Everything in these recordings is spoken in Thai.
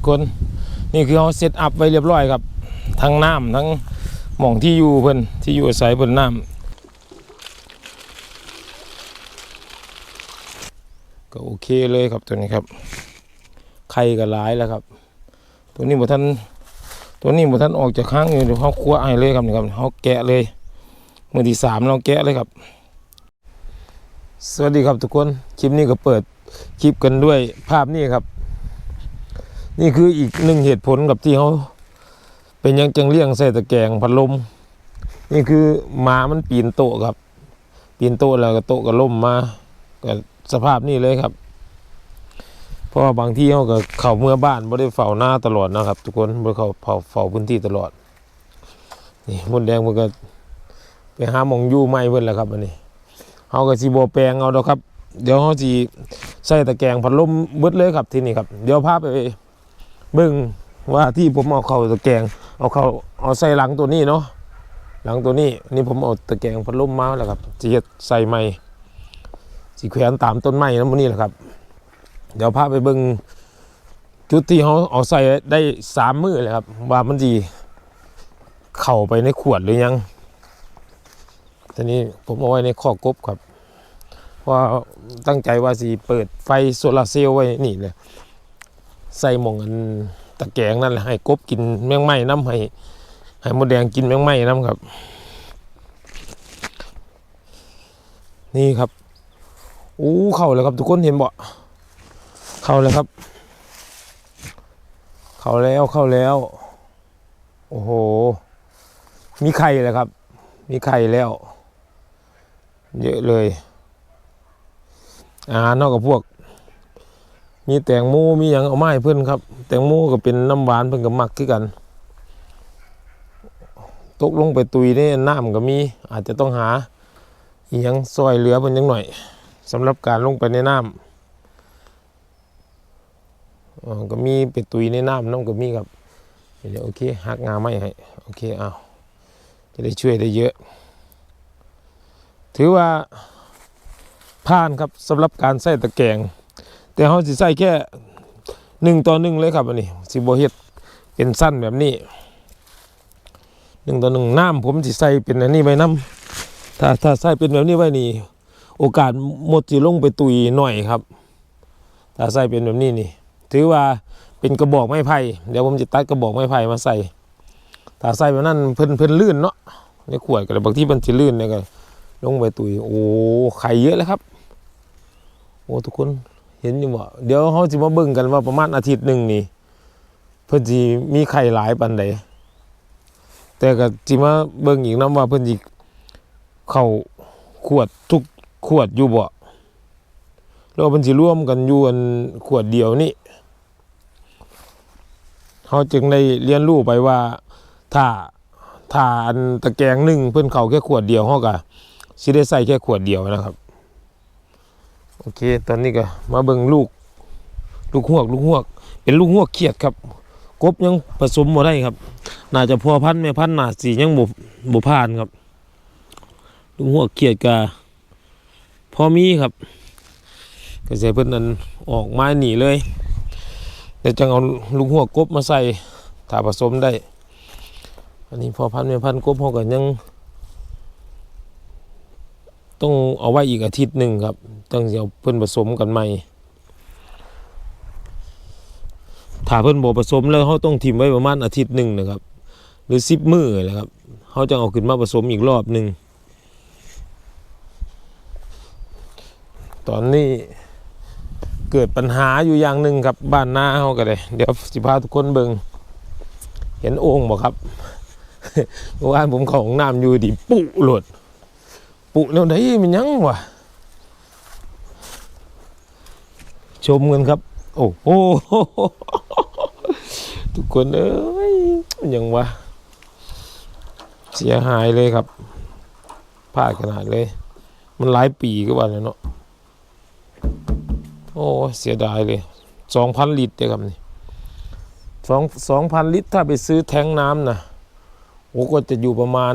กคนนี่คือเขาเซตอัพไว้เรียบร้อยครับ ทั้งน้ำทั้งหม่องที่อยู่เพิ่นที่อยู่อาศัยเพิ่นน้ำก็โอเคเลยครับตัวนี้ครับ ไข่ก็หลายแล้วครับ ตัวนี้บ่ทันตัวนี้บ่ทันออกจากข้างอยู่เดี๋ยวเขาคั่วไอเลยครับนี่ครับเขาแกะเลยมือที่สามเราแกะเลยครับ สวัสดีครับทุกคน คลิปนี้ก็เปิดคลิปกันด้วยภาพนี้ครับ นี่คืออีกหนึ่งเหตุผลกับที่เขาเป็นยังจังเลี้ยงใส่ตะแกรงพัดลม นี่คือหมามันปีนโต๊ะครับ ปีนโต๊ะแล้วก็โต๊ะก็ล่มมาก็สภาพนี้เลยครับ เพราะว่าบางที่เขาก็เข้าเมื่อบ้านไม่ได้เฝ้าหน้าตลอดนะครับ ทุกคนไม่เขาเฝ้าเฝ้าพื้นที่ตลอด นี่มดแดงมันก็ไปหามองยู่ไม่เพิ่นแหละครับอันนี้เขาก็สิบแปลงเอาดอกครับ เดี๋ยวเขาสิใส่ตะแกรงพัดลมเบิดเลยครับที่นี่ครับ เดี๋ยวพาไป เบิ่งว่าที่ผมเอาเข้าตะแกรงเอาเข้าเอาใส่หลังตัวนี้เนาะหลังตัวนี้นี่ผมเอาตะแกรงพัดลมมาแล้วครับสิเฮ็ดใส่ไม้สิแขวนตามต้นไม้นะมื้อนี้แหละครับ เดี๋ยวพาไปเบิ่งจุดที่เขาเอาใส่ได้สามมือเลยครับ ว่ามันดีเข้าไปในขวดหรือยังทีนี้ผมเอาไว้ในข้อกบครับว่าตั้งใจว่าสิเปิดไฟโซลาร์เซลล์ไว้นี่เลย ใส่หมองอันตะแกงนั่นแหละให้กบกินแมงไหม้น้ำให้ให้มดแดงกินแมงไหม้น้ำครับ นี่ครับอู้เข้าเลยครับทุกคนเห็นบ่เข้าแล้วครับ เข้าแล้วเข้าแล้ว โอ้โห มีไข่แล้วครับ มีไข่แล้ว เยอะเลยอาหารนอกกับพวก มีแตงโมมีอย่างเอาไม้เพื่อนครับ แตงโมก็เป็นน้ำหวานเพื่อนกับมักคือกัน ตกลงไปตุยนี่น้ำก็มี อาจจะต้องหาอหยังซอยเหลือเพิ่นยังหน่อยสำหรับการลงไปในน้ำก็มีเป็ดตุยในน้ำน้ำก็มีครับเดี๋ยวโอเคหักงาไม่ให้โอเคเอาจะได้ช่วยได้เยอะ ถือว่าผ่านครับสำหรับการใส่ตะแกรง แต่เขาสิใส่แค่หนึ่งต่อหนึ่งเลยครับอันนี้สิบเฮ็ดเป็นสั้นแบบนี้หนึ่งต่อหนึ่งน้ำผมสิใส่เป็นอันนี้ไว้น้ำถ้าถ้าใส่เป็นแบบนี้ไว้นี่ โอกาสหมดสิลงไปตุยหน่อยครับ ถ้าใส่เป็นแบบนี้นี่ ถือว่าเป็นกระบอกไม้ไผ่เดี๋ยวผมจะตัดกระบอกไม้ไผ่มาใส่ถ้าใส่แบบนั้นเพิ่นเพิ่นลื่นเนาะในขวดก็เลยบางที่มันจะลื่นเนี่ยก็ลงไปตุยโอ้ไข่เยอะแล้วครับ โอ้ทุกคน เห็นอยู่บ่เดี๋ยวเขาจะมาเบิ่งกันว่าประมาณอาทิตย์หนึ่งนี่เพิ่อนจะมีไข่หลายปันใดแต่ก็จิมาเบิ่งอีกน้ำว่าเพิ่อนจะเข้าขวดทุกขวดอยู่บ่แล้วเพิ่อนสิร่วมกันอยู่อันขวดเดียวนี่เขาจึงได้เรียนรู้ไปว่าถ้าถ้าอันตะแกรงหนึ่งเพิ่อนเขาแค่ขวดเดียวเขาก็สิได้ใส่แค่ขวดเดียวนะครับ โอเค ตอนนี้ก็มาเบิ่งลูก ลูกหวก ลูกหวก เป็นลูกหวกเขียดครับ กบยังผสมบ่ได้ครับ น่าจะพอพันธุ์แม่พันธุ์น่าสียังบ่บ่ผ่านครับ ลูกหวกเขียดก็พอมีครับก็ใส่เพิ่นนั้นออกไม้หนีเลยเดี๋ยวจะเอาลูกหัวกบมาใส่ถ้าผสมได้ อันนี้พอพันแม่พันกบเขาก็ยัง ต้องเอาไว้อีกอาทิตย์หนึ่งครับต้องเอาเพิ่นผสมกันใหม่ถ้าเพิ่นบ่ผสมแล้วเขาต้องถิ่มไว้ประมาณอาทิตย์หนึ่งนะครับ หรือสิบมือเลยครับเขาจะเอาขึ้นมาผสมอีกรอบหนึ่งตอนนี้เกิดปัญหาอยู่อย่างหนึ่งครับบ้านหน้าเขาก็เลยเดี๋ยวสิพาทุกคนเบิงเห็นโอ่งบ่ครับเมื่อวานผมของน้ำอยู่ดีปุหลุด ปุแล้วไหนมันยังวะชมกันครับ โอ้โหทุกคนเอ้ยมันยังวะเสียหายเลยครับพลาดขนาดเลย มันหลายปีก็ว่าแล้วเนาะโอ้เสียดายเลยสองพันลิตรเดียครับนี่สองสองพันลิตรถ้าไปซื้อแทงน้ำนะโอ้ก็จะอยู่ประมาณ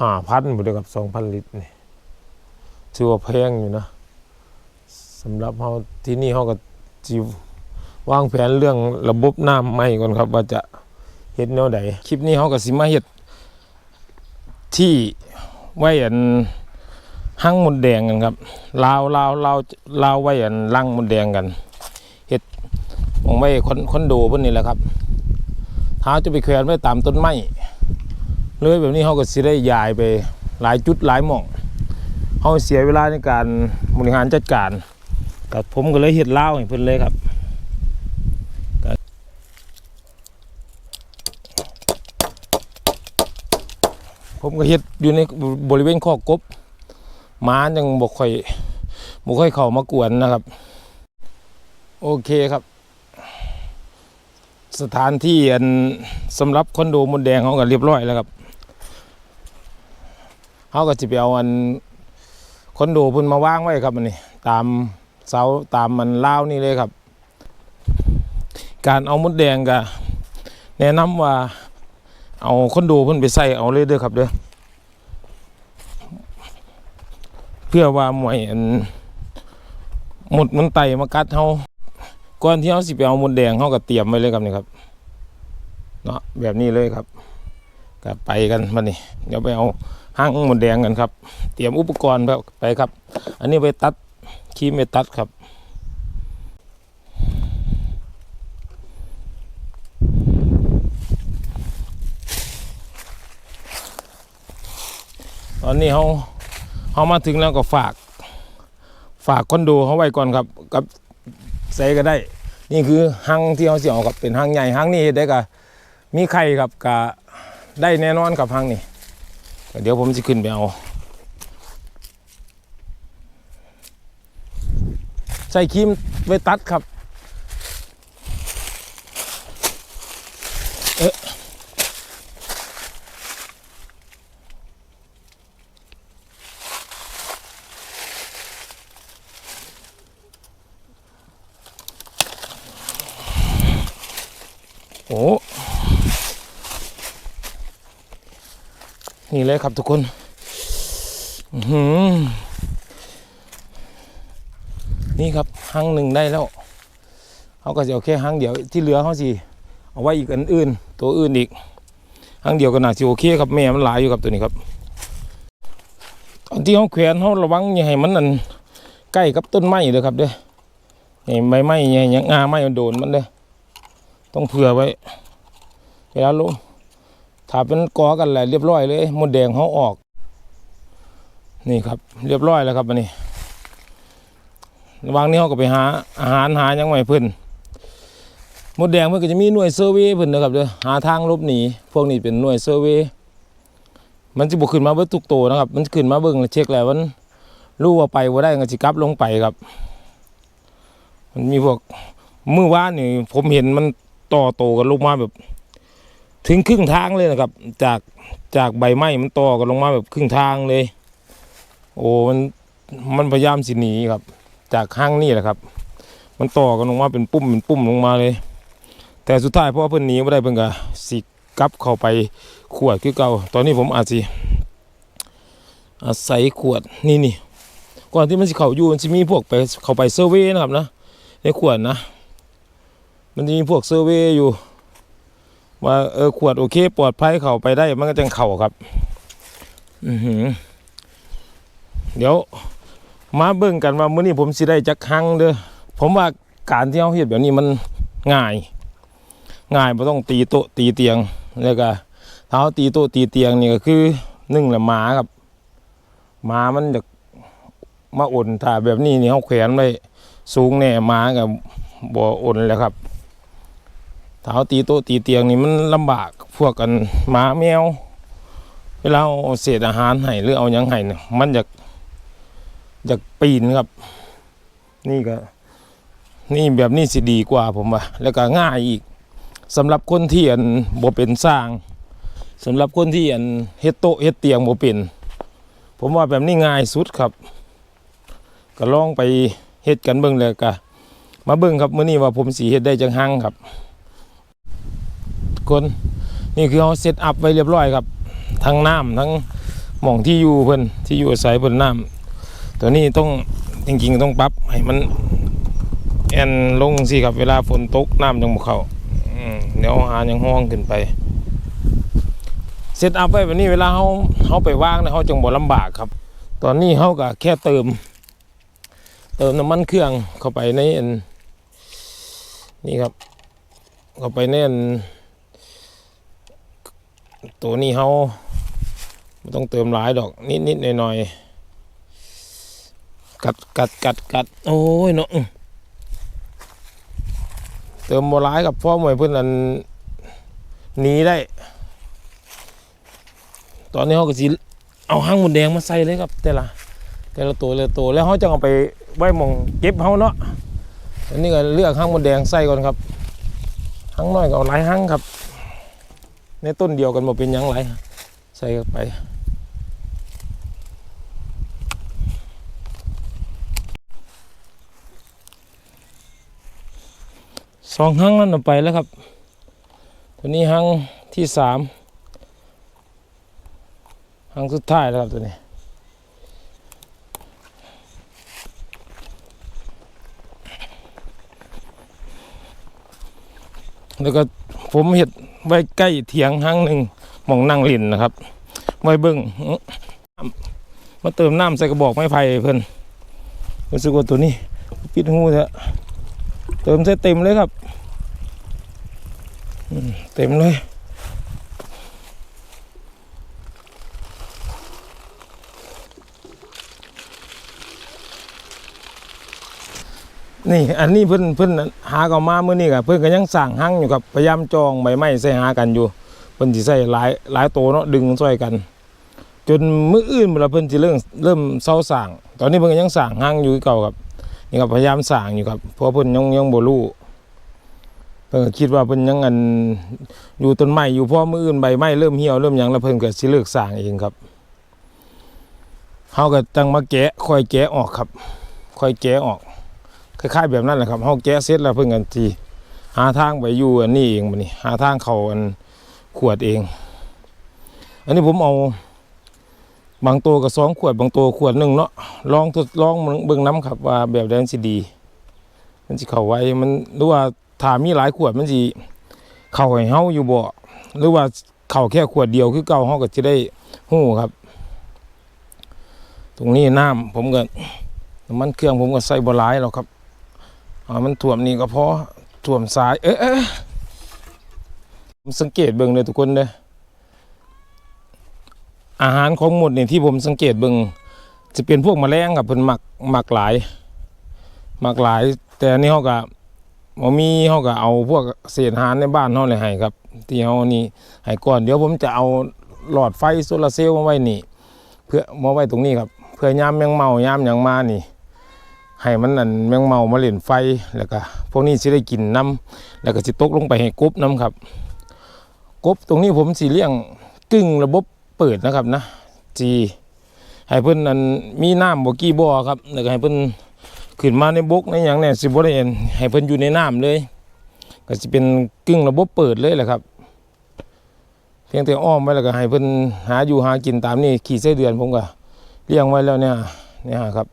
ห้าพันหมดเลยครับสองพันลิตรนี่ถือว่าแพงอยู่นะสำหรับเขาที่นี่เขาก็จิวางแผนเรื่องระบบน้ำใหม่ก่อนครับ ว่าจะเฮ็ดแนวใดคลิปนี้เขาก็สิมาเฮ็ดที่ไว้อันหั่งมดแดงกันครับลาวลาวลาวลาวไว้อันลังมดแดงกันเฮ็ดมองไว้คอนคอนโดเพิ่นนี่แหละครับเท้าจะไปแขวนไว้ตามต้นไม้ เลยแบบนี้เขาก็สิได้ยายไปหลายจุดหลายหม่องเขาเสียเวลาในการบริหารจัดการกับผมก็เลยเฮ็ดเล่าให้เพิ่นเลยครับผมก็เฮ็ดอยู่ในบริเวณคอกบหมายังบ่ค่อยบ่ค่อยเข้ามากวนนะครับ โอเคครับ สถานที่อันสำหรับคอนโดมดแดงเขาก็เรียบร้อยแล้วครับ เขาก็จะไปเอาอันคนดเพุ่นมาวางไว้ครับอันนี้ ตามเสาตามมันเล่านี่เลยครับ การเอามดแดงก็แนะนำว่าเอาคนดเพิ่นไปใส่เอาเลยเด้อครับเด้อเพื่อว่าหมวยอันหมดมันไตมากัดเฮาก่อนที่เฮาสิไปเอามดแดงเฮาก็เตรียมไว้เลยครับนี่ครับเนาะแบบนี้เลยครับก็ไปกันมานี่เดี๋ยวไปเอา ห้างหมดแดงกันครับ เตรียมอุปกรณ์ไปครับ อันนี้ไปตัดคีมไปตัดครับตอนนี้เขาเขามาถึงแล้วก็ฝาก ฝากคอนโดเขาไว้ก่อนครับ กับใส่ก็ได้ นี่คือห้างที่เขาเสียครับเป็นห้างใหญ่ห้างนี้ได้ก็มีไข่ครับก็ได้แน่นอนกับห้างนี้ เดี๋ยวผมจะขึ้นไปเอาใส่ครีมไว้ตัดครับ นี่เลยครับทุกคนนี่ครับห้างหนึ่งได้แล้วเขาก็จะเอาแค่ห้างเดียวที่เหลือเขาสิเอาไว้อีกอันอื่น ตัวอื่นอีกห้างเดียวก็น่าจะโอเคครับแม่มันหลายอยู่ครับตัวนี้ครับ ตอนที่เขาแขวนเขาระวังอย่าให้มันนั่นใกล้กับต้นไม้เลยครับเด้อให้ใบไม้ย่าให้งาไม้มันโดนมันเด้อต้องเผื่อไว้เวลาลง ถ้าเป็นกอกันแหละเรียบร้อยเลยมดแดงเขาออก นี่ครับ เรียบร้อยแล้วครับอันนี้ระหว่างนี้เขาก็ไปหาอาหารหายังไงเพิ่นมดแดงเพิ่นก็จะมีหน่วยเซอร์เวย์เพิ่นนะครับเด้อหาทางลบหนีพวกนี้เป็นหน่วยเซอร์เวย์มันจะบุกขึ้นมาเบิ่ทุกโตวนะครับ มันขึ้นมาเบิ่งเช็คแล้วมันรู้ว่าไปว่าได้ก็สิกลับลงไปครับ มันมีพวกเมื่อวานนี่ผมเห็นมันต่อโตกันลงมาแบบ ถึงครึ่งทางเลยนะครับ จากจากใบไม้มันต่อกันลงมาแบบครึ่งทางเลย โอ้มันมันพยายามสิหนีครับ จากห้างนี่แหละครับ มันต่อกันลงมาเป็นปุ่มเป็นปุ่มลงมาเลย แต่สุดท้ายเพราะว่าเพิ่อนหนีไม่ได้เพิ่อนก็สิกลับเข้าไปขวดคือเก่า ตอนนี้ผมอาจสิอาศัยขวดนี่นี่ก่อนที่มันสิเข้าอยู่มันสิมีพวกไปเข้าไปเซอร์เวย์นะครับนะในขวดนะ มันจะมีพวกเซอร์เวย์อยู่ ว่าเออขวดโอเค ปลอดภัยเข้าไปได้ มันก็จังเข่าครับ อือหือ เดี๋ยว มาเบิ่งกันว่ามื้อนี้ผมสิได้จักครั้งเด้อผมว่าการที่เฮาเฮ็ดแบบนี้มันง่าย ง่ายบ่ต้องตีโต๊ะตีเตียงแล้วก็ถ้าเฮาตีโต๊ะตีเตียงนี่ก็คือหนึ่งละหมาครับหมามันจะมาอ่นถ้าแบบนี้นี่เฮาแขวนไว้สูงแน่หมาก็บ่อ่นแล้วครับ ถ้าเอาตีโต๊ะตีเตียงนี่มันลำบากพวกกันหมาแมว เวลาเอาเศษอาหารให้หรือเอายังให้เนี่ยมันอยากอยากปีนครับ นี่ก็ นี่แบบนี้สิดีกว่าผมว่า แล้วก็ง่ายอีกสำหรับคนที่อันบ่เป็นสร้างสำหรับคนที่อันเฮ็ดโต๊ะเฮ็ดเตียงบ่เป็นผมว่าแบบนี้ง่ายสุดครับ ก็ลองไปเฮ็ดกันเบิ่งเลยก็มาเบิ่งครับมื้อนี้ว่าผมสิเฮ็ดได้จังหังครับ คนนี่คือเขาเซตอัพไว้เรียบร้อยครับ ทั้งน้ำทั้งหม่องที่อยู่เพิ่นที่อยู่อาศัยเพิ่นน้ำตัวนี้ต้องจริงๆต้องปรับให้มันแอนลงสิครับเวลาฝนตกน้ำจังบ่เข้าเดี๋ยวหายังห้องขึ้นไปเซตอัพไว้แบบนี้เวลาเฮาเฮาไปว่างเนี่ยเฮาจังบ่ลำบากครับ ตอนนี้เฮาก็แค่เติม เติมน้ำมันเครื่องเข้าไปในอันนี่ครับ เข้าไปในอัน ตัวนี้เฮาไม่ต้องเติมหลายดอกนิดนิดหน่อยหน่อยๆกัดกัดกัดกัดโอ้ยเนาะเติมบ่หลายกับพ่อหมวยเพื่อนอันหนีได้ ตอนนี้เขาก็สิเอาห้างหมุนแดงมาใส่เลยครับ แต่ละแต่ละตัวแต่ละตัวแล้วเขาจะเอาไปไว้มองเก็บเขาเนาะอันนี้ก็เลือกห้างหมุนแดงใส่ก่อนครับห้างน้อยก็เอาหลายห้างครับ ในต้นเดียวกันหมดเป็นยังไรใส่เข้าไป สองห้างนั่นเอาไปแล้วครับ ตัวนี้ห้างที่สามห้างสุดท้ายแล้วครับตัวนี้แล้วก็ ผมเห็ดไว้ใกล้เถียงห้างหนึ่งมองนั่งลินนะครับ ไว้เบิ้งมาเติมน้ำใส่กระบอกไม้ไผ่เพิ่นรู้สึกว่าตัวนี้ ปิดหูเถอะเติมใส่เต็มเลยครับ เต็มเลย นี่อันนี้เพิ่นเพิ่นหากันมาเมื่อนี้กับเพิ่นก็ยังสั่งหั่งอยู่ครับพยายามจองใบไม้ใส่หากันอยู่เพิ่นสิใส่หลายหลายโตวเนาะดึงช่วยกัน จนมื้ออื่นเวลาเพิ่นสิเริ่มเริ่มเซาสั่งตอนนี้เพิ่นก็ยังสั่งหั่งอยู่เก่าครับนี่ครับพยายามสั่งอยู่ครับเพราะเพิ่นยังยังบ่รู้เพิ่นก็คิดว่าเพิ่นยังอันอยู่ต้นไม้อยู่เพราะมื้ออื่นใบไม้เริ่มเหี่ยวเริ่มหยังแล้วเพิ่นก็สิเลิกสั่งเองครับเฮาก็จังมาแกะค่อยแกะออกครับ ค่อยแกะออก คล้ายๆแบบนั้นแหละครับเฮาแกะเสร็จแล้วเพิ่นกันทีหาทางไปอยู่อันนี้เองบัดนี้ หาทางเข้าอันขวดเอง อันนี้ผมเอาบางตัวก็สองขวดบางตัวขวดหนึ่งเนาะลองทดลองเบิ่งน้ำครับว่าแบบใดมันสิดี มันสิเข้าไว้มันหรือว่าถ้ามีหลายขวดมันสิเข้าให้เฮาอยู่บ่หรือว่าเข้าแค่ขวดเดียวคือเก่าเฮาก็สิได้ฮู้ครับ ตรงนี้น้ำผมก็น้ำมันเครื่องผมก็ใส่บ่หลายหรอกครับ อ่ามันท่วมนี่ก็พอท่วมสายเอ๊ะเอ๊ะผมสังเกตเบิ่งเลยทุกคนเด้อาหารของหมดนี่ที่ผมสังเกตเบิ่งจะเป็นพวกแมลงกับเพิ่นหมักหมักหลายหมักหลาย แต่อันนี้เฮาก็บ่มีเฮาก็เอาพวกเศษอาหารในบ้านเฮาเลยให้ครับ ที่เฮานี่ให้ก่อนเดี๋ยวผมจะเอาหลอดไฟโซลาร์เซลล์มาไว้นี่ เพื่อมาไว้ตรงนี้ครับ เพื่อยามแมงเมายามหยังมานี่ ให้มันนั่นแมงเมามาเล่นไฟแล้วก็พวกนี้สิได้กินน้ำแล้วก็สิตกลงไปให้กบน้ำครับ กบตรงนี้ผมสิเลี้ยงกึ่งระบบเปิดนะครับนะจีให้เพิ่นนั่นมีน้ำบ่กี่บ่อครับแล้วก็ให้เพิ่นขึ้นมาในบกในหยังเนี่ยสิบ่ได้เห็นให้เพิ่นอยู่ในน้ำเลย ก็สิเป็นกึ่งระบบเปิดเลยแหละครับ เพียงแต่อ้อมไว้แล้วก็ให้เพิ่นหาอยู่หากินตามนี่ขี่ไส้เดือนผมก็เลี้ยงไว้แล้วเนี่ยเนี่ยครับ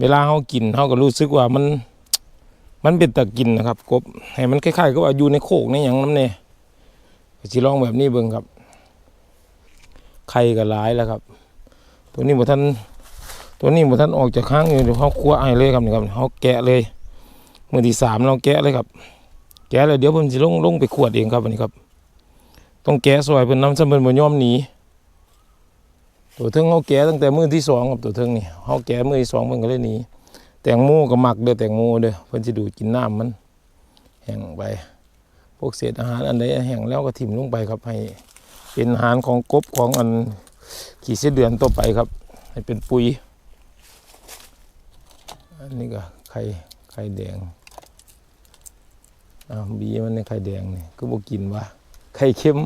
เวลาเขากินเขาก็รู้สึกว่ามัน มันเป็นตะกินนะครับ กบให้มันคล้ายๆกับว่าอยู่ในโคกในอย่างน้ำเนี่ยสิลองแบบนี้เบิ่งครับ ไข่ก็หลายแล้วครับ ตัวนี้บ่ทันตัวนี้บ่ทันออกจากข้างอยู่เดี๋ยวเขาคั่วไอ้เลยครับนี่ครับเขาแกะเลยมือที่สามเราแกะเลยครับ แกะเลยเดี๋ยวผมสิลงลงไปขวดเองครับอันนี้ครับ ต้องแกะซอยเพิ่นน้ำซ้ำเพิ่นบ่ยอมหนี ตัวเทิงเขาแก่ตั้งแต่มือที่สองกับตัวเทิงนี่เขาแก่มือที่สองเพิ่นก็เลยหนีแตงโมก็หมักเด้อแตงโมเด้อเพิ่นสิดูดกินน้ำมัน แห้งไป พวกเศษอาหารอันใดแห้งแล้วก็ถิ่มลงไปครับให้เป็นอาหารของกบของอันขี่เส้นเดือนต่อไปครับ ให้เป็นปุ๋ยอันนี้ก็ไข่ไข่แดงอ้าวบีมันในไข่แดงนี่ก็บ่กินวะไข่เค็ม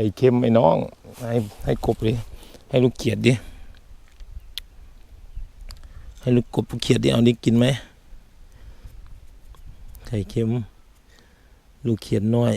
ไข่เค็มไอ้น้องให้ให้กบดิให้ลูกเขียดดิให้ลูกกบลูกเขียดดิเอาดิกินไหมไข่เค็ม ลูกเขียดน้อย